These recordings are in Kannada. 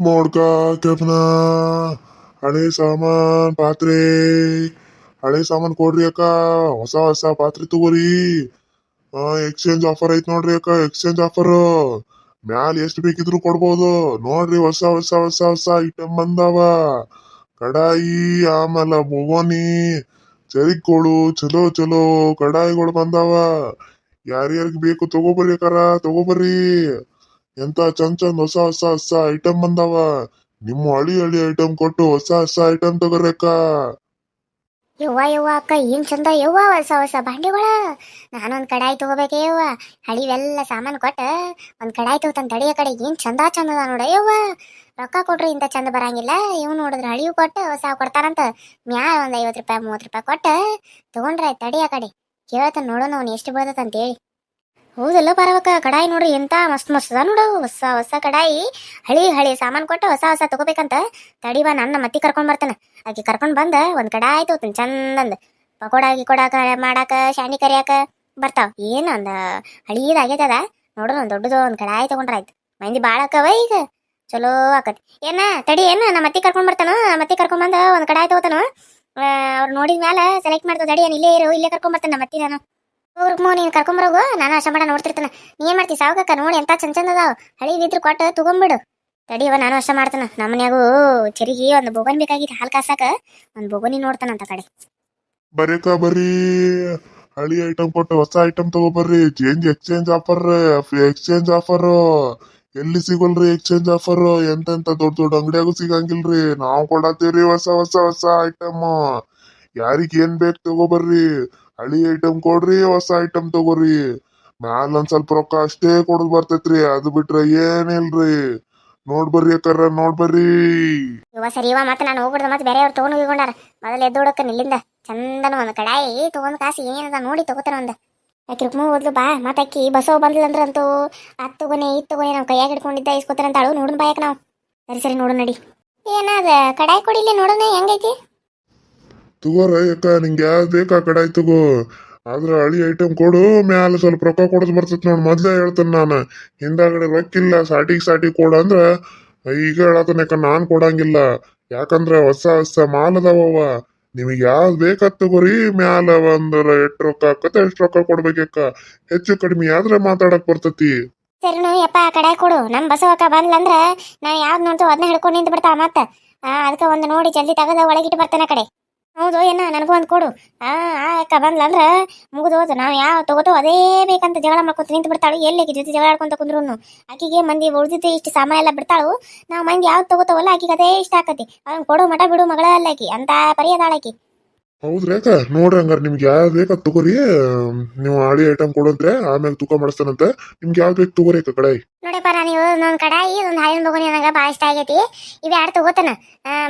ಮೋಡ್ಕ ಕೆಪ್ನ ಹಳೆ ಸಾಮಾನ್ ಪಾತ್ರೆ. ಹಳೆ ಸಾಮಾನ್ ಕೊಡ್ರಿ ಅಕ್ಕ. ಹೊಸ ಹೊಸ ಪಾತ್ರೆ ತಗೋರಿ. ಎಕ್ಸ್ಚೇಂಜ್ ಆಫರ್ ಐತ್ ನೋಡ್ರಿ ಅಕ್ಕ ಎಕ್ಸ್ಚೇಂಜ್ ಆಫರ್ ಮ್ಯಾಲ ಎಷ್ಟು ಬೇಕಿದ್ರು ಕೊಡ್ಬೋದು. ನೋಡ್ರಿ ಹೊಸ ಹೊಸ ಹೊಸ ಹೊಸ ಐಟಮ್ ಬಂದಾವ. ಕಡಾಯಿ, ಆಮೇಲೆ ಬೊಗೋನಿ ಚರಿಗಳು ಚಲೋ ಚಲೋ ಕಡಾಯಿಗಳು ಬಂದಾವ. ಯಾರ್ಯಾರಿಗೆ ಬೇಕು ತಗೋಬರ್ರಿ ಅಕ್ಕಾರ, ತಗೋಬರ್ರಿ. ಎಂತ ಚಂದ್ ಚಂದ್ ಹೊಸ ಹೊಸ ಹೊಸ ಐಟಮ್ ಬಂದಾವ? ನಿಮ್ಮ ಹಳಿ ಹಳಿ ಐಟಮ್ ಕೊಟ್ಟು ಹೊಸ ಹೊಸ ಐಟಮ್ ತಗೋರಕ್ಕ. ಯವ್ವ ಯವ್ವ, ಅಕ್ಕ, ಏನ್ ಚಂದ ಯವ್ವ ಹೊಸ ಹೊಸ ಬಾಂಡೆಗಳ? ನಾನೊಂದ್ ಕಡಾಯಿ ತಗೋಬೇಕೆ ಯವ್ವ. ಹಳಿವೆಲ್ಲ ಸಾಮಾನು ಕೊಟ್ಟ ಒಂದ್ ಕಡಾಯಿ ತಗೋತಾನ ತಡಿಯ ಕಡೆ. ಏನ್ ಚಂದ ಚಂದ ನೋಡ ಯವ್ವ. ರೊಕ್ಕ ಕೊಟ್ರಿ ಇಂತ ಚಂದ ಬರಂಗಿಲ್ಲ. ಇವ್ ನೋಡಿದ್ರೆ ಹಳಿವು ಕೊಟ್ಟು, ಹೊಸ ಕೊಡ್ತಾರಂತ. ಮ್ಯಾಲ ಒಂದ್ ಐವತ್ ರೂಪಾಯಿ, ಮೂವತ್ ರೂಪಾಯಿ ಕೊಟ್ಟ. ತಗೊಂಡ್ರೆ ತಡಿಯ ಕಡೆ. ಕೇಳ್ತಾನ ನೋಡೋಣ ಅವ್ನು ಎಷ್ಟು ಬೀಳ್ತೈತೆ ಅಂತೇಳಿ ಹೌದಲ್ಲ ಪರವಕ್ಕ ಕಡಾಯಿ ನೋಡ್ರಿ ಎಂತ ಮಸ್ತ್ ಮಸ್ತ್ ನೋಡು. ಹೊಸ ಹೊಸ ಕಡಾಯಿ. ಹಳಿ ಹಳಿ ಸಾಮಾನು ಕೊಟ್ಟು ಹೊಸ ಹೊಸ ತಗೋಬೇಕಂತ ತಡಿವಾ ನನ್ನ ಮತ್ತಿ ಕರ್ಕೊಂಡ್ ಬರ್ತಾನ. ಆಕಿ ಕರ್ಕೊಂಡ್ ಬಂದ, ಒಂದ್ ಕಡಾಯಿ ತಗೋತೀನಿ ಚಂದಂದ ಪಕೋಡ ಕೊಡಾಕ, ಮಾಡಾಕ, ಶಾಣಿ ಕರಿಯಾಕ ಬರ್ತಾವ. ಏನ್ ಅಂದ? ಹಳೀದ್ ಆಗೈತದ ನೋಡ್ರ ಒಂದ್ ದೊಡ್ಡದು ಒಂದ್ ಕಡಾಯಿ ತಗೊಂಡ್ರಾಯ್ತು. ಮಂದಿ ಬಾಳ ಈಗ. ಚಲೋ ಆಕತಿ. ಏನ, ತಡಿ, ಏನ ನಮ್ಮ ಮತ್ತಿ ಕರ್ಕೊಂಡ್ ಬರ್ತಾನ. ಮತ್ತಿ ಕರ್ಕೊಂಡ್ ಬಂದ ಒಂದ್ ಕಡಾಯಿ ತಗೋತಾನ. ಅವ್ರು ನೋಡಿದ ಮ್ಯಾಲ ಸೆಲೆಕ್ಟ್ ಮಾಡ್ತಾವ. ತಡಿ, ಏನ್ ಇಲ್ಲೇ ಇರು, ಇಲ್ಲೇ ಕರ್ಕೊಂಡ್ ಬರ್ತಾನ ನಮ್ಮ ಮತ್ತಿ ನಾನು. ಹೋಗ್ರಕ್ ನೀನು ಕರ್ಕೊಂಬರೋಗು ನಾನು ಅಷ್ಟ ಮಾಡ ನೋಡ್ತಿರ್ತಾನ. ನೀ ಏನು ಮಾಡ್ತಿ? ಸಾವಕಕ್ಕ ನೋಡಿ ಎಂತ ಚಂದ ಚಂದ ಅದಾವ. ಹಳಿ ಬಿದ್ರು ಕೊಟ್ಟ ತಗೊಂಬಿಡು ತಡಿಯವ ನಾನು ಅಷ್ಟ ಮಾಡ್ತಾನ. ನಮ್ಮನ್ಯಾಗು ಚರಿಗೆ ಒಂದು ಬೋಗನ್ ಬೇಕಾಗಿತ್ತು, ಹಾಲು ಕಾಸಾಕ. ಒಂದು ಬೋಗನಿ ನೋಡ್ತಾನಂತ ಕಡೆ. ಬರೀಕ ಬರೀ. ಹಳಿ ಐಟಮ್ ಕೊಟ್ಟು ಹೊಸ item ತಗೋಬರ್ರಿ change exchange offer exchange offer ಎಲ್ಲಿ ಸಿಗಲ್ರಿ ಎಕ್ಸ್ಚೇಂಜ್ ಆಫರ್ ಎಂತೆಂತ ದೊಡ್ಡ ದೊಡ್ಡ ಅಂಗಡಿಯಾಗೂ ಸಿಗಂಗಿಲ್ರಿ. ನಾವು ಕೊಡತ್ತೀವ್ರಿ ಹೊಸ ಹೊಸ ಹೊಸ ಐಟಮ್. ಯಾರಿಗೇನ್ ಬೇಕು ತಗೋಬರ್ರಿ ಹಳಿ ಐಟಮ್ ಕೊಡ್ರಿ, ಹೊಸ ಐಟಮ್ ತಗೋರಿ. ಮ್ಯಾಲ ಒಂದ್ ಸ್ವಲ್ಪ ರೊಕ್ಕ ಅಷ್ಟೇ ಕೊಡದ್ ಬರ್ತೈತ್ರಿ, ಅದು ಬಿಟ್ರೆ ಏನಿಲ್ರಿ. ನೋಡ್ಬರ್ರಿ ಅಕ್ಕಾರ ನೋಡ್ಬರ್ರಿ ಇವ ಸರಿ ಇವ ಮತ್ತೆ ನಾನು ಹೋಗ್ಬಿಡ್ದ, ಮತ್ತೆ ಬೇರೆಯವ್ರು ತೊಗೊಂಡು ಹೋಗಿಕೊಂಡಾರ. ಮೊದಲು ಎದ್ದು ಹುಡುಕ ನಿಲ್ಲಿಂದ. ಚಂದನ ಒಂದು ಕಡಾಯಿ ತೊಗೊಂಡ್ ಕಾಸು, ಏನದ ನೋಡಿ ತಗೋತಾರ ಒಂದ. ಅಕ್ಕಿ ರುಕ್ಮ ಓದ್ಲು ಬಾ. ಮತ್ತೆ ಅಕ್ಕಿ ಬಸವ ಬಂದ್ಲಂದ್ರ ಅಂತೂ ತಗೋನೆ ಇತ್ ತಗೋನೆ ನಾವು ಕೈಯಾಗ ಹಿಡ್ಕೊಂಡಿದ್ದ ಇಸ್ಕೋತಾರ ಅಂತ ಅಳು ನೋಡೋಣ ಬಾಯಕ್ ನಾವು. ಸರಿ ಸರಿ, ನೋಡು ನಡಿ. ಏನದ, ಕಡಾಯಿ ಕೊಡಿಲಿ ನೋಡೋಣ ಹೆಂಗೈತಿ? ತಗೋರ ಯಾಕ ನಿಂಗೆ ಯಾವ್ದು ಬೇಕಾ ಕಡಾಯ್ ತಗೋ. ಆದ್ರ ಹಳಿ ಐಟಮ್ ಕೊಡು, ಮ್ಯಾಲ ಸ್ವಲ್ಪ ರೊಕ್ಕ ಕೊಡದ್ ಬರ್ತೈತಿ ನೋಡ್, ಮೊದ್ಲೇ ಹೇಳ್ತೇನೆ ನಾನು. ಹಿಂದಾಗಡೆ ರೊಕ್ಕಿಲ್ಲ, ಸಾಟಿಗ್ ಸಾಟಿ ಕೊಡು ಅಂದ್ರ ಈಗ ಹೇಳತನ, ಯಾಕ ನಾನ್ ಕೊಡಂಗಿಲ್ಲ. ಯಾಕಂದ್ರ ಹೊಸ ಹೊಸ ಮಾಲ್ ಅದಾವವ ನಿಮಗೆ ಯಾವ್ದು ಬೇಕಾದ್ ತಗೋರಿ, ಮ್ಯಾಲ ಒಂದ್ ಎಷ್ಟ್ ರೊಕ್ಕ ಆಕತ್ತ ಎಷ್ಟ್ ರೊಕ್ಕ ಕೊಡ್ಬೇಕಕ್ಕ ಹೆಚ್ಚು ಕಡಿಮೆ ಆದ್ರೆ ಮಾತಾಡಕ್ ಬರ್ತತಿ. ಸರಿ ನಾವು ಯಪ್ಪ ಕಡೆ ಕೊಡು. ನಮ್ಮ ಬಸವಕ್ಕ ಬಂದ್ಲಂದ್ರ ನಾನು ಯಾವ್ದು ನೋಡ್ತೀವಿ ಅದನ್ನ ಹಿಡ್ಕೊಂಡು ನಿಂತು ಬಿಡ್ತಾವ ಮತ್ತೆ ಅದಕ್ಕೆ ಒಂದು ನೋಡಿ ಜಲ್ದಿ ತೆಗೆದ ಒಳಗಿಟ್ಟು ಬರ್ತಾನೆ ಕಡೆ. ಹೌದು, ಏನ ನನಗೂ ಒಂದು ಕೊಡು. ಆ ಆ, ಅಕ್ಕ ಬಂದ್ಲಂದ್ರ ಮುಗಿದು ಹೋದು ನಾವು ಯಾವ ತಗೋತೋ ಅದೇ ಬೇಕಂತ ಜಗಳ ಮಾಡ್ಕೊತ ನಿಂತು ಬಿಡ್ತಾಳು. ಎಲ್ಲಿ ಜೊತೆ ಜಗಳ ಆಡ್ಕೊಂತ ಕುಂದ್ರು ಆಕಿಗೆ ಮಂದಿ ಉಳಿದಿದ್ದು ಇಷ್ಟು ಸಮಯ ಎಲ್ಲ ಬಿಡ್ತಾಳು. ನಾವು ಮಂದಿ ಯಾವ್ದು ತಗೋತವಲ್ಲ, ಆಕಿಗೆ ಅದೇ ಇಷ್ಟ ಆಕತಿ. ಅದನ್ನ ಕೊಡು ಮಠ ಬಿಡು ಮಗಳ ಅಲ್ಲಾಕಿ ಅಂತ ಪರಿ ಅದಾಳ ಆಕಿ ಹೌದ್ರಿ ಯಾಕ ನೋಡ್ರಿ ಹಂಗಾರ ನಿಮ್ಗೆ ಯಾವ್ದು ಬೇಕಾದ್ ತಗೋರಿ. ನೀವು ಹಳಿ ಐಟಮ್ ಕೊಡಂತ್ರೆ ಆಮೇಲೆ ತೂಕ ಮಾಡಿಸ್ತಾನಂತ. ನಿಮ್ಗೆ ಯಾವ್ದು ಬೇಕು ತಗೋರಿ ಅಕ್ಕ ಕಡಾಯಿ ನೋಡಪ್ಪ ನಾನು ಒಂದು ಕಡಾಯಿ ಒಂದು ಹಾಲಿನ ಬಗೋನಿ ನನಗೆ ಭಾಳ ಇಷ್ಟ ಆಗೈತಿ. ಇವು ಎರಡು ತಗೋತಾನ?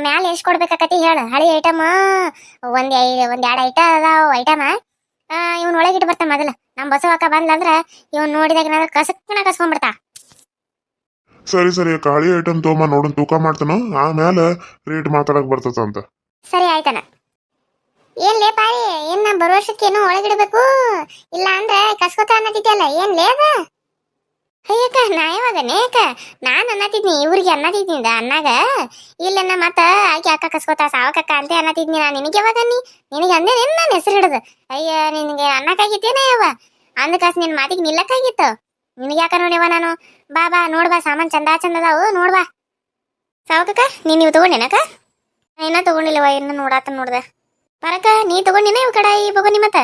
ಮ್ಯಾಲೆ ಎಷ್ಟು ಕೊಡ್ಬೇಕಾಕತಿ ಹೇಳು. ಹಳಿ ಐಟಮ್ ಒಂದು ಐ ಒಂದು ಎರಡು ಐಟ ಅದಾವ ಐಟಮ. ಇವ್ನ ಒಳಗಿಟ್ಟು ಬರ್ತಾನ ಮೊದಲು. ನಮ್ಮ ಬಸವಕ್ಕ ಬಂದ್ಲಂದ್ರ ಇವನ್ ನೋಡಿದಾಗ ನಾನು ಕಸಕ್ಕನ ಕಸ್ಕೊಂಡ್ಬಿಡ್ತಾ ಸರಿ ಸರಿ ಅಕ್ಕ. ಹಳಿ ಐಟಮ್ ತೊಗೊಂಬ ನೋಡೋಣ ತೂಕ ಮಾಡ್ತಾನೋ. ಆಮೇಲೆ ರೇಟ್ ಮಾತಾಡಕ್ ಬರ್ತದಂತ. ಸರಿ ಆಯ್ತನ ಏನ್ಲೇ ಪಾರಿ ಏನ್ ನಾ ಬರೋ ವರ್ಷಕ್ಕೇನು ಒಳಗಿಡ್ಬೇಕು. ಇಲ್ಲ ಅಂದ್ರೆ ಕಸ್ಕೊತ ಅನ್ನತಿದ್ಯಲ್ಲ, ಏನ್ ಲೇದ ಅಯ್ಯಕ್ಕ ನಾ ಯಾವಾಗ ನೇಕ ನಾನು ಅನ್ನತಿದ್ನಿ, ಇವ್ರಿಗೆ ಅನ್ನತಿದ್ನಿ ಅನ್ನಾಗ. ಇಲ್ಲನ್ನ ಮತ್ತ ಆಕೆ ಅಕ್ಕ ಕಸ್ಕೊತ, ಸಾವಕಕ್ಕ ಅಂತ ಅನ್ನತಿದ್ನಿ ನಾ ನಿನಗೆ ಯಾವಾಗ ನೀ ನಿನಗೆ ಅಂದೆ ನನ್ನ ಹೆಸರು ಹಿಡ್ದು. ಅಯ್ಯ, ನಿನಗೆ ಅನ್ನಕ್ಕಾಗಿತ್ತೇನ ಅಂದ ಕಾಸ್ ನಿನ್ ಮಾತಿಗೆ ನಿಲ್ಲಕ್ಕಾಗಿತ್ತು? ನಿನಗೆ ಯಾಕ ನೋಡ್ಯವ ನಾನು? ಬಾ ಬಾ ನೋಡ್ಬಾ ಸಾಮಾನ್ ಚಂದ ಚಂದ ಅದಾವು ನೋಡ್ಬಾ ಸಾವಕಕ್ಕ, ನೀನ್ ನೀವು ತಗೊಂಡೇನಕ್ಕ? ಇನ್ನ ತಗೊಂಡಿಲ್ಲವ ಇನ್ನು ನೋಡಾತ ನೋಡ್ದೆ. ಪರಕ ನೀ ತಗೊಂಡಿನ ಇವ್ ಕಡಾಯಿ ಬಗೋನಿ ಮತ್ತ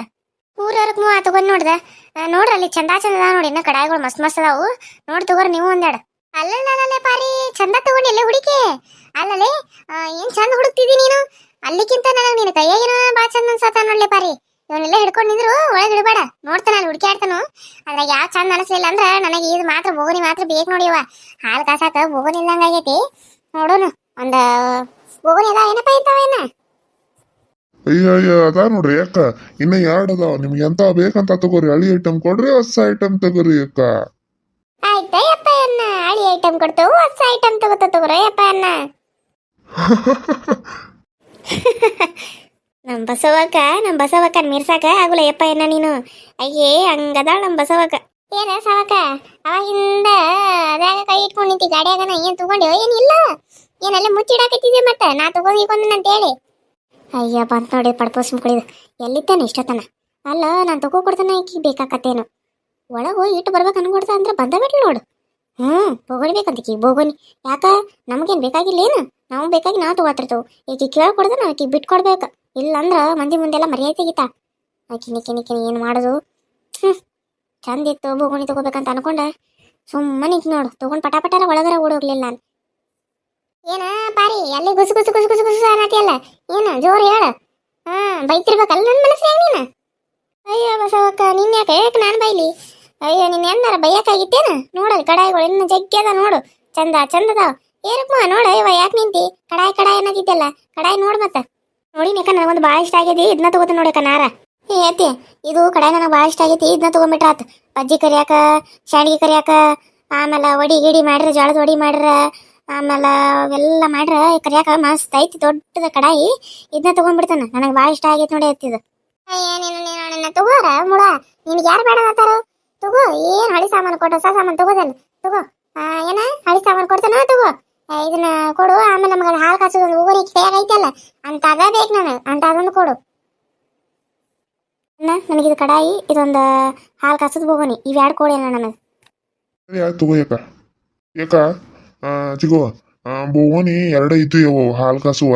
ಊರವ್ರಕ್ ಮೂ ಆ ತಗೊಂಡ್ ನೋಡ್ದೆ. ನೋಡ್ರಿ ಅಲ್ಲಿ ಚಂದ ಚಂದ ನೋಡಿ ಇನ್ನ ಕಡಾಯಿಗಳು ಮಸ್ತ್ ಮಸ್ತ್ ಅದಾವು. ನೋಡಿ ತಗೋರಿ ನೀವು ಒಂದೆರಡು. ಅಲ್ಲಲ್ಲೇ ಪಾರಿ ಚಂದ ತಗೊಂಡಿಲ್ಲ ಹುಡುಕಿ. ಅಲ್ಲಲೇ ಆ, ಏನ್ ಚಂದ ಹುಡುಕ್ತಿದಿ ನೀನು? ಅಲ್ಲಿಕ್ಕಿಂತ ನನಗೆ ನಿನ್ನ ಕೈಯಾಗಿನ ಬಾ ಚಂದ ಅನ್ಸತ್ತ ನೋಡ್ಲಿ ಪಾರಿ. ಇವನ್ನೆಲ್ಲ ಹಿಡ್ಕೊಂಡು ನಿಂದ್ರು ಒಳಗೆ ಇಡಬೇಡ. ನೋಡ್ತಾನ ಅಲ್ಲಿ ಆಡ್ತಾನು. ಅದ್ರಾಗ ಯಾವ ಚಂದ ಅನಿಸ್ಲಿಲ್ಲ ಅಂದ್ರ ನನಗೆ ಇದು ಮಾತ್ರ ಬೋಗನಿ ಮಾತ್ರ ಬೇಕು ನೋಡಿವ ಹಾಲು ಕಾಸಾಕ ಬೋಗನಿ ಆಗೈತಿ ನೋಡೋಣ ಒಂದ ಬೋಗನಿ ಅದ ಏನಪ್ಪ ಇದ್ದಾವೇನ ಅಯ್ಯ ಅಯ್ಯ, ಅದ ನೋಡ್ರಿ ಅಕ್ಕ. ಇನ್ನ ಎರಡು ಅದಾವ? ನಿಮ್ಗೆ ಎಂತ ಬೇಕಂತ ತಗೋರಿ. ಹಳಿ ಐಟಮ್ ಕೊಡ್ರಿ, ಹೊಸ ಐಟಮ್ ತಗೋರಿ ಅಕ್ಕ. ಆಯ್ತಾ ಯಪ್ಪ ಹಳಿ ಐಟಮ್ ಕೊಡ್ತೇವು ಹೊಸ ಐಟಮ್ ತಗೋತ ತಗೋರ ಯಪ್ಪ ಅನ್ನ ನಮ್ ಬಸವಕ್ಕ ನಮ್ ಬಸವಕ್ಕ ಮೀರ್ಸಾಕ ಆಗುಲ್ಲ ಯಪ್ಪ ಎನ್ನ ನೀನು. ಅಯ್ಯೇ ಹಂಗದ ನಮ್ ಬಸವಕ್ಕ. ಏನ ಸವಕ ಅವಾಗಿಂದ ಅದಾಗ ಕೈ ಇಟ್ಕೊಂಡು ಗಾಡಿಯಾಗನ ಏನ್ ತಗೊಂಡೆ ಏನಿಲ್ಲ. ಏನಲ್ಲ ಮುಚ್ಚಿಡಾಕತ್ತಿದ್ದೆ ಮತ್ತೆ? ನಾ ಅಂತ ಹೇಳಿ. ಅಯ್ಯ, ಬಂತ ನೋಡಿ ಪಡ್ಪೋಸ್ ಮುಕ್ಕಳಿದು ಎಲ್ಲಿದ್ದಾನೆ ಇಷ್ಟತನ ಅಲ್ಲ, ನಾನು ತಗೋ ಕೊಡ್ತಾನೆ ಈಕಿ ಬೇಕಾಕತ್ತೇನು. ಒಳಗೆ ಹೋಗಿ ಇಟ್ಟು ಬರ್ಬೇಕು ಅನ್ಕೊಡ್ತಾ ಅಂದ್ರೆ ಬಂದ ಬಿಡ್ಲಿ ನೋಡು. ಹ್ಞೂ ಬೋಗಣಿಬೇಕಂತ ಕಿ ಬೋಗಣಿ ಯಾಕ? ನಮಗೇನು ಬೇಕಾಗಿಲ್ಲ ಏನು ನಾವು ಬೇಕಾಗಿ ನಾವು ತಗೋತಿರ್ತೇವೆ. ಈಕಿ ಕೇಳ್ಕೊಡ್ದನ ಆಕಿ ಬಿಟ್ಕೊಡ್ಬೇಕು. ಇಲ್ಲ ಅಂದ್ರ ಮಂದಿ ಮುಂದೆಲ್ಲ ಮರ್ಯಾದೆ ತೆಗಿತಾ. ಆಕಿ ನಿಕ್ಕಿ ನಿಕ್ಕಿ ಏನು ಮಾಡೋದು? ಹ್ಞೂ ಚಂದ ಇತ್ತು ಬೋಗುಣಿ ತಗೋಬೇಕಂತ ಅನ್ಕೊಂಡೆ. ಸುಮ್ಮನೆ ನಿಂತು ನೋಡು. ತಗೊಂಡು ಪಟಾಪಟಾರ ಒಳಗರ ಓಡೋಗ್ಲಿಲ್ಲ ನಾನು. ಏನ ಪಾರಿ, ಅಲ್ಲಿ ಗುಸು ಗುಸು ಗುಸು ಗುಸು ಗುಸು ಅನ್ನತಿಯಲ್ಲ ಏನ, ಜೋರು ಹೇಳ. ಹಾ, ಬೈತಿರ್ಬೇಕಲ್ಲ ನನ್ನ ಮನಸ್ಸಿನಾಗ ನೀನ? ಅಯ್ಯೋ, ಬಸವಕ್ಕ ನಿನ್ನ ಯಾಕೆ ಹೇಳಕ್ ನಾನು ಬೈಲಿ? ಅಯ್ಯೋ, ನಿನ್ನ ಎಂದಾರ ಬೈಯಕ್ಕಾಗಿತ್ತೇನ ನೋಡಲ್ ಕಡಾಯಿಗಳು ಇನ್ನು ಜಗ್ಗಿ ಅದ ನೋಡು. ಚಂದ ಚಂದ ಅದಾವ. ಏನಪ್ಪ ನೋಡ ಅಯ್ಯವ ಯಾಕೆ ನಿಂತಿ? ಕಡಾಯಿ ಕಡಾಯಿ ಅನ್ನತಿದ್ದಲ್ಲ ಕಡಾಯಿ ನೋಡ್ ಮತ್ತ. ನೋಡಿ ಮೇಕ ನನಗೊಂದು ಭಾಳ ಇಷ್ಟ ಆಗೈತಿ ಇದನ್ನ ತಗೋತ ನೋಡಕ ನಾರ. ಏತಿ ಇದು ಕಡಾಯಿ ನನಗೆ ಭಾಳ ಇಷ್ಟ ಆಗೈತಿ ಇದನ್ನ ತಗೊಂಬಿಟ್ರ ಬಜ್ಜಿ ಕರಿಯಾಕ ಶಾಂಡ್ಗಿ ಕರಿಯಾಕ, ಆಮೇಲೆ ಒಡಿ ಗಿಡಿ ಮಾಡ್ರ ಜೋಳದ ವಡಿ ಮಾಡ್ರ ಆಮೇಲೆ ಅವೆಲ್ಲ ಮಾಡ್ರ ಕರಿಯಾಕ ಮಸ್ತ್ ಐತಿ ದೊಡ್ಡದ ಕಡಾಯಿ. ಇದನ್ನ ತಗೊಂಡ್ಬಿಡ್ತಾನ. ನನಗೆ ಭಾಳ ಇಷ್ಟ ಆಗೈತಿ ನೋಡಿ ಅತ್ತಿದು. ಅಯ್ಯ ತಗೋರ ಮುಳ. ನಿನ್ಗೆ ಯಾರು ಬೇಡ ಅಂತಾರ? ತಗೋ ಏನ್ ಹಳಿ ಸಾಮಾನು ಕೊಟ್ಟ ಹೊಸ ಸಾಮಾನು ತಗೋದಲ್ಲ. ತಗೋ. ಆ, ಏನ? ಹಳಿ ಸಾಮಾನು ಕೊಡ್ತಾನ ತಗೋ. ಇದನ್ನ ಕೊಡು ಆಮೇಲೆ ನಮಗೆ ಹಾಲು ಕಾಸೋದು ಒಂದು ಉಗುರಿ ಕೈಯಾಗ ಐತಲ್ಲ ಅಂತ ಅದ ಬೇಕು ನನಗೆ ಅಂತ ಅದೊಂದು ಕೊಡು. ಅಣ್ಣ ಇದು ಕಡಾಯಿ ಇದೊಂದು ಹಾಲು ಕಾಸೋದು ಬೋಗೋನಿ ಇವೆರಡು ಕೊಡಿ ಅಣ್ಣ ನನಗೆ? ತಗೋ ಯಾಕ ಯಾಕ ಚಿಗೋ ಬೋವನಿ ಎರಡೇ ಇದ್ದು ಇವು ಹಾಲು ಕಾಸುವ.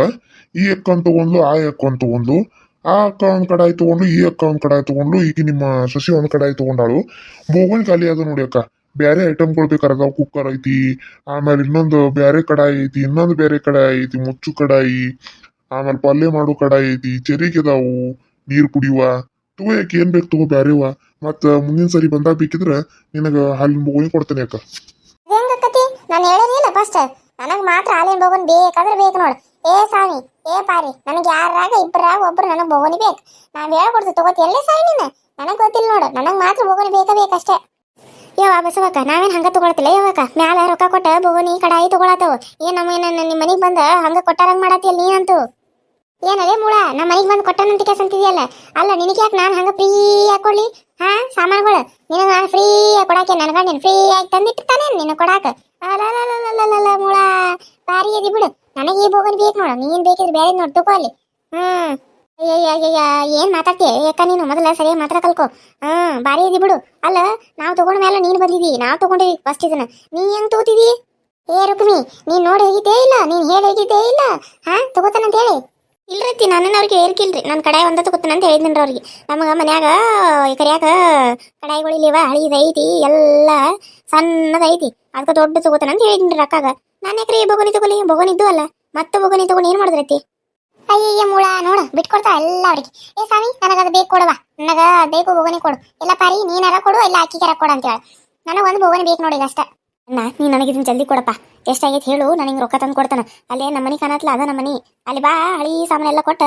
ಈ ಅಕ್ಕನ್ ತಗೊಂಡ್ಲು, ಆ ಅಕ್ಕನ್ ತಗೊಂಡ್ಲು. ಆ ಅಕ್ಕ ಒಂದ್ ಕಡಾಯಿ ತಗೊಂಡು ಈ ಅಕ್ಕ ಒಂದ್ ಕಡಾಯಿ ತಗೊಂಡು ಈಗ ನಿಮ್ಮ ಸಸಿ ಒಂದು ಕಡಾಯಿ ತಗೊಂಡಾಳು. ಬೋವನಿ ಖಾಲಿ ಅದ ನೋಡಿ ಅಕ್ಕ. ಬೇರೆ ಐಟಮ್ಗಳು ಬೇಕಾರದಾವ ಕುಕ್ಕರ್ ಐತಿ. ಆಮೇಲೆ ಇನ್ನೊಂದು ಬೇರೆ ಕಡಾಯಿ ಐತಿ, ಇನ್ನೊಂದು ಬೇರೆ ಕಡಾಯಿ ಐತಿ, ಮುಚ್ಚು ಕಡಾಯಿ. ಆಮೇಲೆ ಪಲ್ಯ ಮಾಡೋ ಕಡಾಯಿ ಐತಿ, ಚೆರಿಗೆ ಅದಾವು, ನೀರು ಕುಡಿಯುವ. ತಗೋ ಯಾಕೆ ಏನು ಬೇಕು ತಗೋ ಬ್ಯಾರೆವ ಮತ್ತು ಮುಂದಿನ ಸರಿ ಬಂದಾಗ ಬೇಕಿದ್ರೆ ನಿನಗ ಹಾಲಿನ ಬೋಗಣಿ ಕೊಡ್ತೇನೆ ಅಕ್ಕ. ನಾನು ಹೇಳೇನಿಲ್ಲ ಫಸ್ಟ್ ನನಗೆ ಮಾತ್ರ ಹಾಲಿನ ಬೋಗನ್ ಬೇಕಾದ್ರೆ ಬೇಕು ನೋಡು. ಏ ಸಾಮಿ, ಏ ಪಾರಿ, ನನಗೆ ಯಾರಾಗ ಇಬ್ಬರಾಗ ಒಬ್ರು ನನಗೆ ಬೋಗನಿ ಬೇಕು? ನಾವು ಹೇಳ್ಕೊಡ್ತೀವಿ, ತಗೋತಿ. ಎಲ್ಲೇ ಸಾಯಿ ನೀನು? ನನಗೆ ಗೊತ್ತಿಲ್ಲ ನೋಡು. ನನಗೆ ಮಾತ್ರ ಬೋಗನಿ ಬೇಕೇ ಬೇಕಷ್ಟೇ ಯಾವ ಬಸವಕ್ಕ, ನಾವೇನು ಹಂಗ ತಗೊಳತಿಲ್ಲ ಯಾವಕ್ಕ ಮ್ಯಾಲ ರೊಕ್ಕ ಕೊಟ್ಟ ಬೋಗನಿ ಕಡಾಯಿ ತಗೊಳತ್ತವು. ಏನು ನಮ್ಮ ಏನ ನಿಮ್ಮ ಮನೆಗೆ ಬಂದ ಹಂಗ ಕೊಟ್ಟಾರಂಗೆ ಮಾಡತ್ತಿಯಲ್ಲ ನೀನಂತೂ? ಏನದೇ ಮೂಳ ನಮ್ಮ ಮನೆಗೆ ಬಂದು ಕೊಟ್ಟನಂತ ಕೆಲಸ ಅಂತಿದ್ಯಲ್ಲ ಅಲ್ಲ ನಿನಗೆ ಯಾಕೆ ನಾನು ಹಂಗ ಫ್ರೀ ಕೊಡ್ಲಿ? ಹಾ, ಸಾಮಾನುಗಳು. ನಿನಗೆ ನಾನು ಫ್ರೀ ಕೊಡಾಕೆ ನನಗ ನೀನು ಫ್ರೀ ಆಗಿ ತಂದಿಟ್ಟಿರ್ತಾನೆ, ನಿನ್ನ ಕೊಡಾಕ ಮೂಳ. ಬಾರಿ ಅದಿ ಬಿಡು. ನನಗೆ ಈ ಬೋಗನ್ ಬೇಕು ನೋಡು. ನೀನು ಬೇಕಿದ್ರೆ ಬೇರೆ ನೋಡಿ ಅಲ್ಲಿ. ಹ್ಮ್. ಅಯ್ಯಯ್ಯ ಏನ್ ಮಾತಾಡ್ತೀಯ? ಯಾಕ ನೀನು ಮೊದಲ ಸರಿಯಾಗಿ ಮಾತ್ರ ಕಲ್ಕೋ. ಹ್ಮ್ ಬಾರಿ ಇದಿ ಬಿಡು. ಅಲ್ಲ, ನಾವು ತಗೊಂಡ ಮೇಲೆ ನೀನು ಬಂದಿದಿ. ನಾವು ತಗೊಂಡಿವಿ ಫಸ್ಟ್ ಇದನ್ನ. ನೀ ಹೆಂಗ್ ತಗೋತಿದಿ? ಏ, ರುಕ್ಮಿ, ನೀನ್ ನೋಡಿ ಹೋಗಿದ್ದೇ ಇಲ್ಲ. ನೀನು ಹೇಳಿ ಹೋಗಿದ್ದೇ ಇಲ್ಲ. ಹಾ, ತಗೋತಾನಂತ ಹೇಳಿ. ಇಲ್ರತಿ ನಾನು ಅವ್ರಿಗೆ ಹೇಳ್ಕಿಲ್ರಿ. ನನ್ನ ಕಡಾಯಿ ಒಂದ ತಗೋತಾನ ಅಂತ ಹೇಳಿದ್ರಿ ಅವ್ರಿಗೆ. ನಮಗ ಮನ್ಯಾಗ ಕರಿಯಾಕ ಕಡಾಯಿಗಳು ಹಳಿದೈತಿ ಎಲ್ಲ ಸಣ್ಣದೈತಿ ಅದಕ್ಕೆ ದೊಡ್ಡ ತಗೋತಾನ ಅಂತ ಹೇಳಿದ್ರಿ ಅಕ್ಕಾಗ ನಾನು ಯಾಕ್ರಿ ಬೊಗನಿ ತಗೊಲಿ ಬೊಗನಿ ಇದ್ದು ಅಲ್ಲ. ಮತ್ತೆ ಬೊಗನಿ ತಗೊಂಡು ಏನು ಮಾಡಿದ್ರೈತಿ ಅಯ್ಯಯ್ಯ ಮುಳ, ನೋಡು, ಬಿಟ್ಕೊಡ್ತಾ ಎಲ್ಲ ಅವ್ರಿಗೆ. ಏ ಸ್ವಾಮಿ, ನನಗದು ಬೇಕು ಕೊಡುವ. ನನಗ ಬೇಕು ಬೊಗನಿ ಕೊಡು. ಇಲ್ಲ ಪಾರಿ, ನೀನಾರ ಕೊಡು, ಇಲ್ಲ ಅಕ್ಕಿಗಾರ ಕೊಡು ಅಂತ ಹೇಳ. ನನಗೆ ಒಂದು ಬೊಗನಿ ಬೇಕು ನೋಡಿ ಅಷ್ಟೇ. ಅಣ್ಣ ನೀ ನನಗೆ ಇದನ್ನ ಜಲ್ದಿ ಕೊಡಪ್ಪ. ಎಷ್ಟಾಗೈತೆ ಹೇಳು ನನಗೆ ರೊಕ್ಕ ತಂದು ಕೊಡ್ತಾನ. ಅಲ್ಲೇ ನಮ್ಮ ಮನೆ ಕಾಣತ್ಲ ಅದ ನಮ್ಮ ಮನೆ. ಅಲ್ಲಿ ಬಾ ಹಳಿ ಸಾಮಾನೆಲ್ಲ ಕೊಟ್ಟ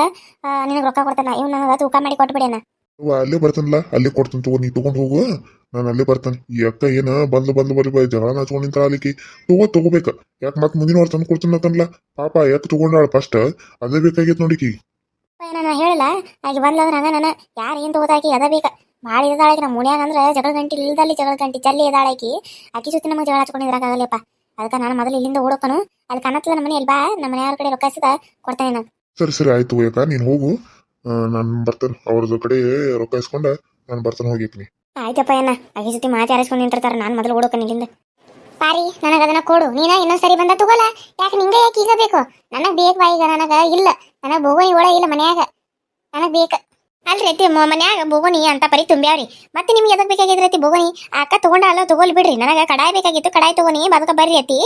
ನಿನಗೆ ರೊಕ್ಕ ಕೊಡ್ತಾನ. ಇವ್ ನನಗೆ ತೂಕ ಮಾಡಿ ಕೊಟ್ಬಿಡಿ ಅಣ್ಣ. ಅವ್ವ ಅಲ್ಲೇ ಬರ್ತಾನಲ್ಲ ಅಲ್ಲಿ ಕೊಡ್ತೀನಿ ತಗೋ ನೀ ತಗೊಂಡ್ ಹೋಗು. ನಾನು ಅಲ್ಲೇ ಬರ್ತಾನೆ. ಈ ಅಕ್ಕ ಏನ ಬಂದ್ಲು ಬಂದ್ಲು ಬರಿ ಬೈ ಜಗಳ ನಾಚ್ಕೊಂಡ್ ಅಲ್ಲಿಕಿ. ತಗೋ ತಗೋಬೇಕ. ಯಾಕೆ ಮತ್ತೆ ಮುಂದಿನ ವಾರ ತಂದು ಕೊಡ್ತೀನಿ ಅಂತನ್ಲ ಪಾಪ ಯಾಕೆ ತಗೊಂಡಾಳ ಫಸ್ಟ್ ಅದೇ ಬೇಕಾಗೈತೆ ನೋಡಿಕಿ. ನಾನು ಹೇಳಲ್ಲ. ಆಗಿ ಬಂದ್ಲಂದ್ರ ಹಂಗ ನಾನು. ಯಾರು ಏನು ತಗೋದಾಕಿ ಅದ ಬೇಕ. ಭಾಳ ಇದಾಳಾಕಿ ನಮ್ಮ ಮುನ್ಯಾಗ ಅಂದ್ರೆ ಜಗಳ ಗಂಟಿ ಇಲ್ದಲ್ಲಿ ಜಗಳ ಗಂಟಿ ಜಲ್ಲಿ ಇದಾಳಾಕಿ ಅಕ್ಕಿ ಜೊತೆ ನಮಗೆ ಜಗಳ ಹಚ್ಕೊಂಡಿದ್ರಾಗಲ್ಲಪ್ಪ ಅದಕ್ಕೆ ನಾನು ಮೊದಲು ಇಲ್ಲಿಂದ ಓಡೋಕನು. ಅಲ್ಲಿ ಕಾಣತ್ತಲ್ಲ ನಮ್ಮ ಮನೆಯಲ್ಲಿ ಬಾ ನಮ್ಮ ಮನೆಯವ್ರ ಕಡೆ ರೊಕ್ಕ ಸಿದ ಕೊಡ್ತೇನೆ ನಾನು. ಸರಿ ಸರಿ ಆಯ್ತು ಯಾಕ ನೀನು ಹೋಗು. ನಾನು ಬರ್ತೇನೆ. ಅವ್ರದ್ದು ಕಡೆ ರೊಕ್ಕ ಇಸ್ಕೊಂಡು ನಾನು ಬರ್ತೇನೆ ಹೋಗಿಕ್ನಿ ಆಯ್ತಪ್ಪ ಏನ ಅಕ್ಕಿ ಜೊತೆ ಮಾತು ಆರಿಸ್ಕೊಂಡು ನಿಂತಿರ್ತಾರೆ ನಾನು ಮೊದಲು ಓಡೋಕನು ಇಲ್ಲಿಂದ. ಪಾರಿ ನನಗೆ ಅದನ್ನ ಕೊಡು. ನೀನ ಇನ್ನೊಂದ್ ಸರಿ ಬಂದ ತಗೋಲ್ಲ ಯಾಕೆ ನಿಂಗೆ ಯಾಕೆ ಈಗ ಬೇಕು ನನಗೆ ಬೇಕು ಬಾ ಈಗ ನನಗೆ ಇಲ್ಲ. ನನಗೆ ಬೋಗೋನಿ ಒಳ ಇಲ್ಲ ಮನ್ಯಾಗ. ನನಗೆ ಬೇಕು ಅಲ್ರಿ ರೀತಿ ಮ- ಮನ್ಯಾಗ ಬೋಗೋನಿ ಅಂತ ಪರಿ ತುಂಬ್ಯಾವ್ರಿ. ಮತ್ತೆ ನಿಮ್ಗೆ ಎದಕ್ ಬೇಕಾಗಿದ್ರೈತಿ ಬೋಗೋನಿ ಅಕ್ಕ ತಗೊಂಡ ಅಲ್ಲ ತಗೋಲ್ ಬಿಡ್ರಿ. ನನಗೆ ಕಡಾಯಿ ಬೇಕಾಗಿತ್ತು, ಕಡಾಯಿ ತಗೋನಿ ಬದಕ ಬರ್ರಿ ಅತಿ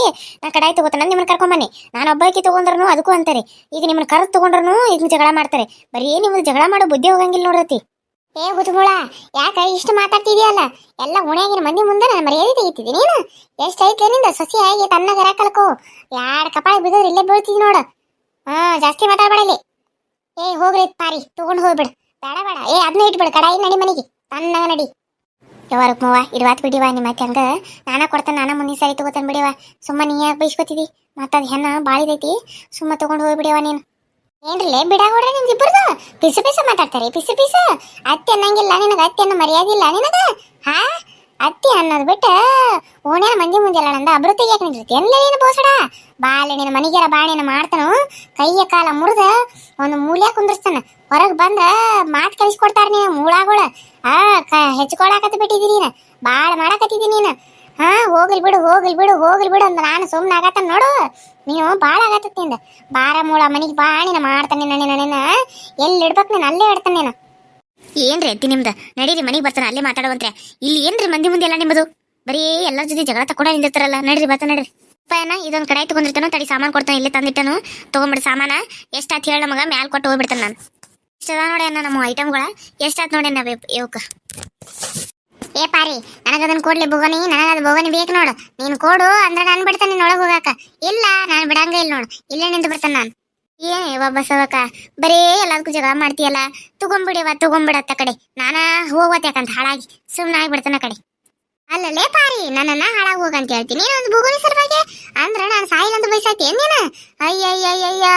ನಾ ಕಡಾಯಿ ತಗೋತಾನ ನಿಮ್ಮನ್ನ ಕರ್ಕೊಂಬನ್ನಿ. ನಾನು ಒಬ್ಬಾಕಿ ತಗೊಂಡ್ರು ಅದಕ್ಕೂ ಅಂತಾರೆ. ಈಗ ನಿಮ್ಮನ್ನ ಕರೆದು ತಗೊಂಡ್ರು ಈಗ ಜಗಳ ಮಾಡ್ತಾರೆ. ಬರೀ ನಿಮ್ಗೆ ಜಗಳ ಮಾಡೋ ಬುದ್ಧಿ ಹೋಗಂಗಿಲ್ಲ ನೋಡ್ರತಿ ಏ ಹುಚ್ಚುಮುಳ ಯಾಕ ಇಷ್ಟು ಮಾತಾಡ್ತಿದ್ಯಲ್ಲ? ಎಲ್ಲ ಉಣ್ಯಾಗಿನ ಮಂದಿ ಮುಂದೆ ನಾನು ಮರ್ಯಾದೆ ತೆಗಿತಿದ್ದೀನಿ ನೀನು? ಎಷ್ಟೈತೆ ನಿಂದ ಸಸಿ ಆಗಿ ಗರ ಕಲ್ಕು? ಯಾರ ಕಪಾಳ ಬಿದ್ದೋದ್ರೆ ಇಲ್ಲೇ ಬೀಳ್ತಿದ್ ನೋಡು. ಹಾ ಜಾಸ್ತಿ ಮಾತಾಡ್ಬೇಡಲಿ ಏ ಹೋಗ್ರಿ ಪಾರಿ, ತಗೊಂಡು ಹೋಗ್ಬಿಡು. ಬೇಡ ಬೇಡ ಏ ಅದನ್ನ ಇಟ್ಬಿಡು, ಕಡಾಯಿ ನಡಿ ಮನೆಗೆ. ತನ್ನ ನಡಿ. ಯವ್ವ ರುಕ್ಮವ್ವ ಇಡ್ವಾತ್ ಬಿಡಿವ ನಿಮ್ಮ ಅತ್ತೆ ಹಂಗ. ನಾನ ಕೊಡ್ತಾನೆ, ನಾನ ಮುಂದಿನ ಸರಿ ತಗೋತಾನೆ ಬಿಡಿವ ಸುಮ್ಮ ನೀ ಯಾಕೆ ಮತ್ತೆ ಅದು ಹೆಣ್ಣ ಬಾಳಿದೈತಿ ಸುಮ್ಮ ತಗೊಂಡು ಹೋಗ್ಬಿಡಿವ ನೀನು. ಏನ್ರಲ್ಲೇ ಬಿಡಾಗೊಡ್ರೆ ನಿಮ್ದು ಇಬ್ಬರದು ಪಿಸು ಪಿಸು ಮಾತಾಡ್ತಾರೆ, ಪಿಸು ಪಿಸು. ಅತ್ತೆ ಅನ್ನಂಗಿಲ್ಲ ನಿನಗ, ಅತ್ತೆ ಅನ್ನೋ ಮರ್ಯಾದಿಲ್ಲ ನಿನಗ? ಹಾ? ಅತ್ತಿ ಅನ್ನೋದು ಬಿಟ್ಟು ಓಣ್ಯಾನ ಮಂದಿ ಮುಂದೆ ಎಲ್ಲ ನಂದ ಅಬ್ರು ತೆಗಿಯಕ್ ನಿಂತಿರ್ತಿ ಎಲ್ಲ ಬೋಸಡ? ಬಾಳೆ ನಿನ್ನ ಮನಿಗೆರ ಬಾಣಿನ ಮಾಡ್ತಾನು. ಕೈಯ ಕಾಲ ಮುರಿದ ಒಂದು ಮೂಲ್ಯ ಕುಂದ್ರಸ್ತಾನ. ಹೊರಗೆ ಬಂದ್ರ ಮಾತ್ ಕಲಿಸ್ಕೊಡ್ತಾರ ನೀನು ಮೂಳಾಗಳ. ಆ, ಕ, ಹೆಚ್ಕೊಳಕತ್ತ ಬಿಟ್ಟಿದ್ದೀನಿ ನೀನು. ಬಾಳ ಮಾಡಕತ್ತಿದ್ದೀನಿ ನೀನು. ಹಾ, ಹೋಗ್ಲಿ ಬಿಡು ಹೋಗ್ಲಿ ಬಿಡು ಹೋಗ್ಲಿ ಬಿಡು ಅಂದ್ರೆ ನಾನು ಸುಮ್ಮನೆ ಆಗತ್ತ ನೋಡು. ನೀನು ಭಾಳ ಆಗತ್ತ ಬಾರ ಮೂಳ ಮನಿಗೆ ಬಾಣಿನ ಮಾಡ್ತಾನೆ ನಿನ್ನ ನಿನ್ನ. ಎಲ್ಲಿ ಇಡ್ಬೇಕು ನೀನು, ಅಲ್ಲೇ ಇಡ್ತಾನೆ ನೀನು. ಏನ್ರಿ ಅತ್ತಿ ನಿಮ್ದು? ನಡೀರಿ, ಮನೆಗೆ ಬರ್ತಾನೆ, ಅಲ್ಲೇ ಮಾತಾಡುವಂತ್ರೆ. ಇಲ್ಲಿ ಏನ್ರಿ ಮಂದಿ ಮುಂದೆ ಎಲ್ಲ ನಿಮ್ಮದು? ಬರೀ ಎಲ್ಲರ ಜೊತೆ ಜಗಳ ತಕೊಂಡ ನಿಂದಿರ್ತಾರಲ್ಲ, ನಡ್ರಿ ಬರ್ತಾ ನಡ್ರಿ. ಅಪ್ಪನ ಇದೊಂದು ಕಡೆ ತಗೊಂಡಿರ್ತಾನೋ, ತಡಿ ಸಾಮಾನು ಕೊಡ್ತಾನೆ, ಇಲ್ಲೇ ತಂದಿಟ್ಟನು, ತೊಗೊಂಬಿಡಿ ಸಾಮಾನ. ಎಷ್ಟಾತ್ ಹೇಳ ನಮಗ ಮ್ಯಾಲ್ ಕೊಟ್ಟು ಹೋಗ್ಬಿಡ್ತಾನೆ ನಾನು. ಇಷ್ಟದ ನೋಡಿ ಅಣ್ಣ ನಮ್ಮ ಐಟಮ್ಗಳ ಎಷ್ಟಾತ್ ನೋಡಿ ಅಣ್ಣ ಇವಕ್ಕೆ ಏ ಪಾರಿ ನನಗದನ್ನ ಕೊಡ್ಲಿ ಬೋಗನಿ ಅದು ಬೋಗನಿ ಬೇಕು ನೋಡು. ನೀನು ಕೊಡು, ಅಂದ್ರೆ ನಾನು ಬಿಡ್ತಾನೆ ಒಳಗೆ ಹೋಗಾಕ. ಇಲ್ಲ, ನಾನು ಬಿಡಂಗ ಇಲ್ಲ ನೋಡು. ಇಲ್ಲೇ ನಿಂತು ಬಿಡ್ತಾನೆ ನಾನು. ಏನ್ ವಾಪಸ್ ಬಸವಕ್ಕ, ಬರೇ ಎಲ್ಲದಕ್ಕೂ ಜಗಳ ಮಾಡ್ತೀಯಲ್ಲ? ತಗೊಂಬಿಡಿವ ತಗೊಂಬಿಡತ್ತ ಕಡೆ. ನಾನ ಹೋಗೋತ್ ಯಾಕಂತ ಹಾಳಾಗಿ. ಸುಮ್ಮನೆ ಆಗ್ಬಿಡ್ತಾನ ಕಡೆ. ಅಲ್ಲಲ್ಲೇ ಪಾರಿ, ನನ್ನನ್ನ ಹಾಳಾಗಿ ಹೋಗಂತ ಹೇಳ್ತೀನಿ ನೀನೊಂದು ಭೂಗೋಳಿ ಸರ್ವಾಗೆ ಅಂದ್ರ ನಾನು ಸಾಯಿಲಂತ ಬಯಸಾತಿ ಏನೇನ ಅಯ್ಯಯ್ಯಯ್ಯಯ್ಯ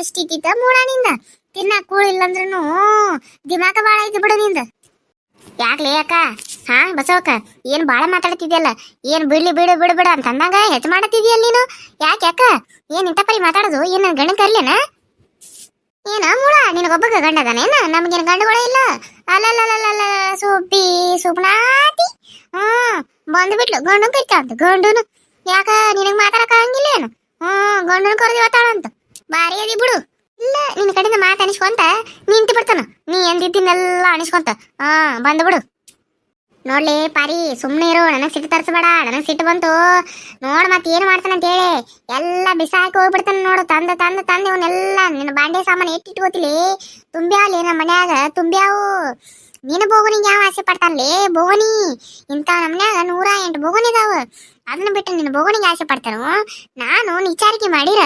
ಎಷ್ಟಿತ್ತ ಮೂಡ ನಿಂದ? ತಿನ್ನಾಕ ಕೂಳಿಲ್ಲ ಅಂದ್ರೂ ದಿಮಾಕ ಬಾಳ ಐತಿ ಬಿಡು ನಿಂದ. ಯಾಕ್ಲೇ ಅಕ್ಕ? ಹಾ, ಬಸವಕ್ಕ, ಏನು ಬಾಳ ಮಾತಾಡ್ತಿದ್ಯಲ್ಲ? ಏನು ಬಿಡ್ಲಿ ಬಿಡು ಬಿಡು ಬಿಡು ಅಂತ ಹೆಚ್ಚು ಮಾಡತ್ತಿದ್ಯಲ್ಲ ನೀನು? ಯಾಕೆ ಅಕ್ಕ? ಏನು ಇಂಥ ಪರಿ ಮಾತಾಡೋದು? ಏನ್ ನನ್ನ ಗಂಡನ್ ಕರ್ಲೇನ? ಏನ ಮೂಳ? ನಿನಗೊಬ್ಬಗ ಗಂಡ ಅದಾನೇನ ನಮ್ಗೇನು ಗಂಡುಗಳೇ ಇಲ್ಲ? ಅಲ್ಲಲ್ಲಲ್ಲಲ್ಲ ಸೂಪಿ, ಸೂಪ್ನಾತಿ. ಹ್ಮ್ ಬಂದ್ಬಿಟ್ಲು. ಗಂಡು ಕರಿತಾ ಗಂಡುನು. ಯಾಕ, ನಿನಗೆ ಮಾತಾಡಕ ಏನು ಹ್ಮ್ ಗಂಡನ ಕರೆದು ಅಂತ ಬಾರಿ ಅದಿ ಬಿಡು. ಇಲ್ಲ ನಿನ್ನ ಕಡೆಯಿಂದ ಮಾತು ಅನಿಸ್ಕೊಂತ ನಿಂತು ಬಿಡ್ತಾನ. ನೀ ಎಂದಿದ್ದನ್ನೆಲ್ಲ ಅನಿಸ್ಕೊಂತ. ಹಾ ಬಂದ್ಬಿಡು ನೋಡ್ಲಿ ಪಾರಿ ಸುಮ್ಮನೆ ಇರು, ನನಗೆ ಸಿಟ್ಟು ತರಿಸ್ಬೇಡ, ನನಗೆ ಸಿಟ್ಟು ಬಂತು. ನೋಡ್ ಮತ್ತೆ ಏನು ಮಾಡ್ತಾನೆ ಅಂತ ಹೇಳಿ. ಎಲ್ಲ ಬಿಸಾಕಿ ಹೋಗ್ಬಿಡ್ತಾನೆ ನೋಡು, ತಂದ ತಂದ, ತಂದೆ ಇವನ್ನೆಲ್ಲ. ನಿನ್ನ ಬಾಂಡೆ ಸಾಮಾನು ಇಟ್ಟಿಟ್ಕೋತಿಲಿ ತುಂಬ್ಯಾವಲ್ಲಿ ನಮ್ಮ ಮನ್ಯಾಗ, ತುಂಬ್ಯಾವು. ನೀನು ಬೋಗುನಿಗೆ ಯಾವ ಆಸೆ ಪಡ್ತಾನಲೇ ಬೋಗುನಿ, ಇಂಥ ನಮ್ಮನ್ಯಾಗ ನೂರ ಎಂಟು ಬೋಗುನಿ ಇದಾವ ಅದನ್ನ ಬಿಟ್ಟು ನಿನ್ನ ಬೋಗುನಿಗೆ ಆಸೆ ಪಡ್ತಾನು? ನಾನು ವಿಚಾರಿಕೆ ಮಾಡಿರ,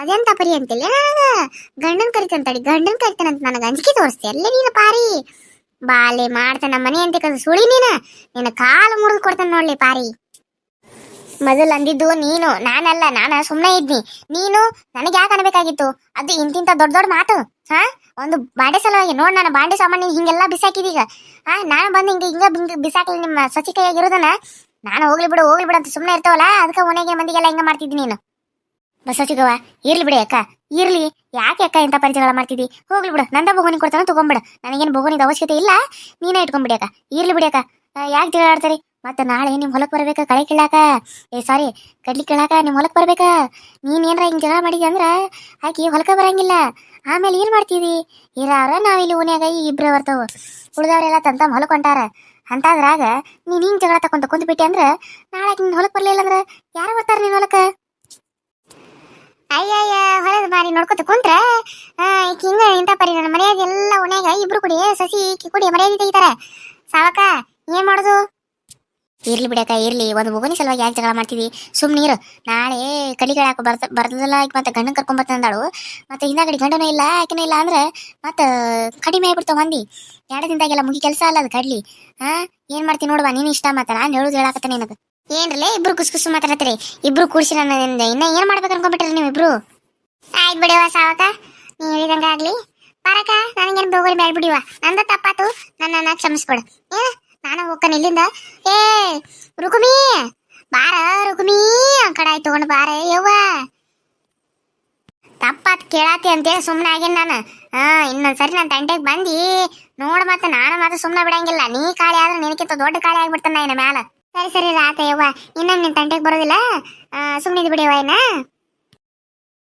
ಅದೆಂತ ಪರಿ ಅಂತಿಲ್ಲ ನನಗ? ಗಂಡನ್ ಕರಿತಾನೆ ತಡಿ, ಗಂಡನ್ ಕರಿತಾನಂತ ನನಗೆ ಅಂಜಿಕೆ ತೋರಿಸ್ತಿ, ಅಲ್ಲೇ ನೀನು ಪಾರಿ. ಬಾಲೆ ಮಾಡ್ತಾನ ಮನೆ ಅಂತ ಕದ ಸುಳಿ ನೀನ. ನಿನ್ನ ಕಾಲು ಮುರಿದು ಕೊಡ್ತಾನೆ ನೋಡ್ಲಿ ಪಾರಿ. ಮೊದಲು ಅಂದಿದ್ದು ನೀನು, ನಾನಲ್ಲ, ನಾನು ಸುಮ್ಮನೆ ಇದ್ನಿ. ನೀನು ನನಗೆ ಯಾಕೆ ಅನ್ಬೇಕಾಗಿತ್ತು? ಅದು ಇಂತಿಂತ ದೊಡ್ಡ ದೊಡ್ಡ ಮಾತು. ಹಾ? ಒಂದು ಬಾಂಡೆ ಸಲುವಾಗಿ ನೋಡ್ ನಾನು ಬಾಂಡೆ ಸಾಮಾನು ಹಿಂಗೆಲ್ಲ ಬಿಸಾಕಿದೀಗ. ಹಾ, ನಾನು ಬಂದು ಹಿಂಗ ಹಿಂಗ ಬಿಸಾಕಲಿ ನಿಮ್ಮ ಸಚಿ ಕೈಯಾಗಿರೋದನ್ನ ನಾನು ಹೋಗ್ಲಿ ಬಿಡು ಹೋಗ್ಲಿ ಬಿಡು ಅಂತ ಸುಮ್ಮನೆ ಇರ್ತಾವಲ್ಲ, ಅದಕ್ಕೆ ಮನೆಗೆ ಮಂದಿಗೆಲ್ಲ ಹಿಂಗ ಮಾಡ್ತಿದ್ದಿ ನೀನು. ಬಸ ಸಸಿಗವ ಇರ್ಲಿ ಬಿಡಿ ಅಕ್ಕ. ಇರ್ಲಿ. ಯಾಕೆ ಅಕ್ಕ ಇಂಥ ಪರಿಚಯಗಳ ಮಾಡ್ತಿದ್ದಿ? ಹೋಗ್ಲಿ ಬಿಡು, ನಂದ ಬೋಗನಿ ಕೊಡ್ತಾನೆ ತಗೊಂಬಿಡು ನನಗೇನು ಬೋಗನಿದ ಅವಶ್ಯಕತೆ ಇಲ್ಲ, ನೀನೇ ಇಟ್ಕೊಂಡ್ಬಿಡಿ ಅಕ್ಕ. ಇರ್ಲಿ ಬಿಡಿ ಅಕ್ಕ. ಯಾಕೆ ಜಗಳ ಆಡ್ತಾರೆ ಮತ್ತೆ ನಾಳೆ ನಿಮ್ಮ ಹೊಲಕ್ಕೆ ಬರ್ಬೇಕಾ, ಕಳೆ ಕೀಳಾಕ ಏ ಸಾರಿ ಕಡ್ಲಿ ಕೀಳಾಕ ನಿಮ್ಮ ಹೊಲಕ್ಕೆ ಬರ್ಬೇಕಾ. ನೀನ್ ಹಿಂಗೆ ಜಗಳ ಮಾಡಿದ್ಯ ಅಂದ್ರೆ, ಆಕಿ ಹೊಲಕ್ಕೆ ಬರಂಗಿಲ್ಲ. ಆಮೇಲೆ ಏನು ಮಾಡ್ತೀವಿ? ಇರಾರ ನಾವಿಲ್ಲಿ ಓನ್ಯಾಗ ಈ ಇಬ್ಬರು ಬರ್ತಾವ. ಉಳಿದವರೆಲ್ಲ ತಂತ ಹೊಲಕ್ಕೆ ಹೊಂಟಾರ. ಅಂತಾದ್ರಾಗ ನೀನು ಹಿಂಗೆ ಜಗಳ ತಕೊಂತ ಕುಂತ್ಬಿಟ್ಟಿ ಅಂದ್ರೆ, ನಾಳೆ ನಿನ್ನ ಹೊಲಕ್ಕೆ ಬರಲಿಲ್ಲ ಅಂದ್ರೆ ಯಾರು ಬರ್ತಾರೆ ನಿನ್ನ ಹೊಲಕ್ಕೆ ಅಯ್ಯಯ್ಯ, ಹೊಲದ ಮಾರಿ ನೋಡ್ಕೊತ ಕುಂತ್ರ. ಹಿಂಗ ಇಂಥ ಪರಿ ನನ್ನ ಮರ್ಯಾದೆ ಎಲ್ಲ ಓನ್ಯಾಗ ಇಬ್ರು ಕುಡಿ, ಸಸಿ ಕುಡಿ ಮರ್ಯಾದೆ ತೆಗಿತಾರೆ. ಸಾವಕ ಏನು ಮಾಡೋದು? ಇರ್ಲಿ ಬಿಡಕ ಇರ್ಲಿ. ಒಂದು ಮಗುನಿ ಸಲುವಾಗಿ ಯಾಕೆ ಜಗಳ ಮಾಡ್ತೀವಿ ಸುಮ್ ನೀರು ನಾಳೆ ಕಡಿಗಳ ಬರ್ತ ಬರ್ದಲ್ಲ ಮತ್ತೆ ಗಂಡನ್ ಕರ್ಕೊಂಡ್ ಅಂದಾಳು. ಮತ್ತೆ ಹಿಂದಾಗಡಿ ಗಂಡನೂ ಇಲ್ಲ, ಆಕಿನೂ ಇಲ್ಲ ಅಂದ್ರೆ ಮತ್ತೆ ಕಡಿಮೆ ಆಗ್ಬಿಡ್ತಾವ ಮಂದಿ. ಎರಡು ದಿನದಾಗೆಲ್ಲ ಮುಗಿ ಕೆಲಸ ಅಲ್ಲ ಅದು ಕಡ್ಲಿ. ಹಾ ಏನ್ ಮಾಡ್ತೀನಿ ನೋಡುವ, ನೀನ್ ಇಷ್ಟ ಮಾತಾ ನಾನು ಹೇಳುದು ಹೇಳಾಕತ್ತ ನಿನಗೆ. ಏನ್ರಲ್ಲೇ ಇಬ್ರು ಕುಸ್ ಕುಸ್ ಮಾತಾಡತ್ತೀರಿ. ಇಬ್ರು ಕೂಡಿಸಿ ನನ್ನ ಇನ್ನ ಏನ್ ಮಾಡ್ಬೇಕು ಅನ್ಕೊಂಡ್ಬಿಟ್ರಿ ನೀವು ಇಬ್ರು ಆಯ್ತು ಬಿಡಿವ ಸಾವಕ. ನೀ ಹೇಳಿದಂಗಾಗ್ಲಿ. ಪರಕ ನನಗೇನು ಬೋಗರಿ ಬೇಡ ಬಿಡಿವ ನಂದ ತಪ್ಪಾತು. ನನ್ನ ಕ್ಷಮಿಸ್ಕೊಡು. ಏನ? ನಾನು ಹೋಗ್ತಾನೆ ಇಲ್ಲಿಂದ ಏ, ರುಕುಮಿ, ಬಾರ ರುಕುಮಿ, ಆ ಕಡೆ ಆಯ್ತು ತಗೊಂಡು ಬಾರ, ಯವ್ವ. ತಪ್ಪಾತ್ ಕೇಳಾತಿ ಅಂತೇಳಿ ಸುಮ್ಮನೆ ಆಗೇನ್ ನಾನು. ಹಾ ಇನ್ನೊಂದ್ಸರಿ ನನ್ನ ತಂಟೆಗೆ ಬಂದಿ, ನೋಡ್ ಮತ್ತೆ ನಾನು ಮತ್ತೆ ಸುಮ್ಮನೆ ಬಿಡಂಗಿಲ್ಲ. ನೀ ಕಾಳಿ ಆದ್ರೆ ನಿನಕ್ಕಿಂತ ದೊಡ್ಡ ಕಾಳಿ ಆಗ್ಬಿಡ್ತಾನ ಇನ್ನ ಮ್ಯಾಲ. ಸರಿ ಸರಿ ರಾತ ಯವ್ವ. ಇನ್ನೊಮ್ಮೆ ನಿನ್ ತಂಟೆಗೆ ಬರೋದಿಲ್ಲ? ಸುಮ್ಮನೆ ಬಿಡಿಯವ್ವ ಇನ್ನ.